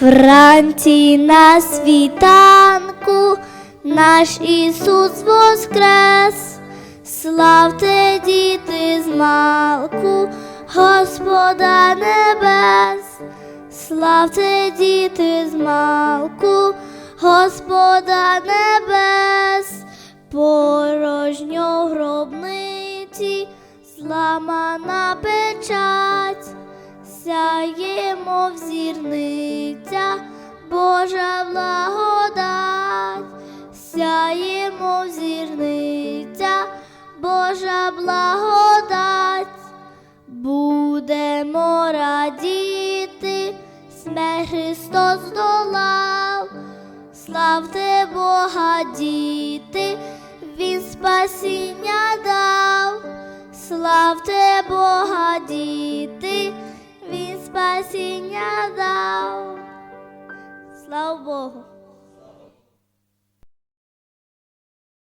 Вранці на світанку наш Ісус воскрес, славте діти з малку, Господа небес, славте діти з малку, Господа небес, порожньо гробниці, зламана печать сяємо в зірниця, Божа благодать, сяємо в зірниця, Божа благодать, будемо радіти, смерть Христос здолав, славте Бога, діти, Він спасіння дав, славте Бога, діти. Він спасіння дав. Слава Богу.